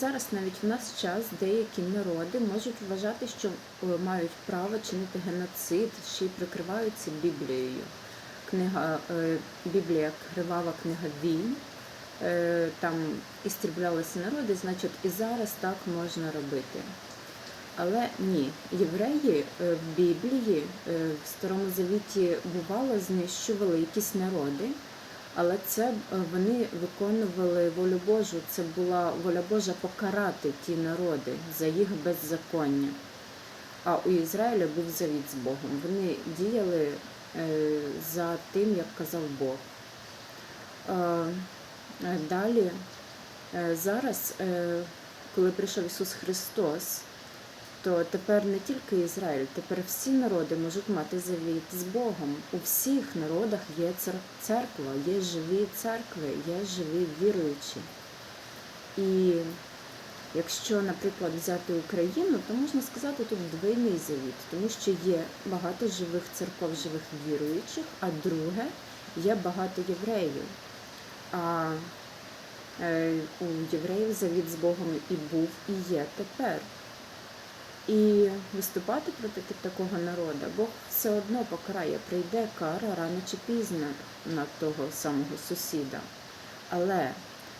зараз навіть в наш час деякі народи можуть вважати, що е, мають право чинити геноцид, ще й прикриваються Біблією. Книга е, Біблія кривава книга війн. Е, Там істріблялися народи, значить, і зараз так можна робити. Але ні, євреї в Біблії в Старому Завіті бувало знищували якісь народи, але це е, вони виконували волю Божу. Це була воля Божа покарати ті народи за їх беззаконня. А у Ізраїля був завіт з Богом. Вони діяли е, за тим, як казав Бог. Е, Далі, зараз, коли прийшов Ісус Христос, то тепер не тільки Ізраїль, тепер всі народи можуть мати завіт з Богом. У всіх народах є церква, є живі церкви, є живі віруючі. І якщо, наприклад, взяти Україну, то можна сказати тут двойний завіт, тому що є багато живих церков, живих віруючих, а друге є багато євреїв. А е, у євреїв завіт з Богом і був, і є тепер. І виступати проти такого народу Бог все одно покарає, прийде кара рано чи пізно на того самого сусіда. Але,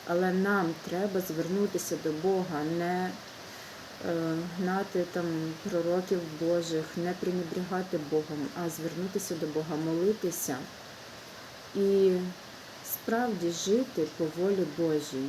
але нам треба звернутися до Бога, не е, гнати там пророків Божих, не пренебрігати Богом, а звернутися до Бога, молитися і справді жити по волі Божій.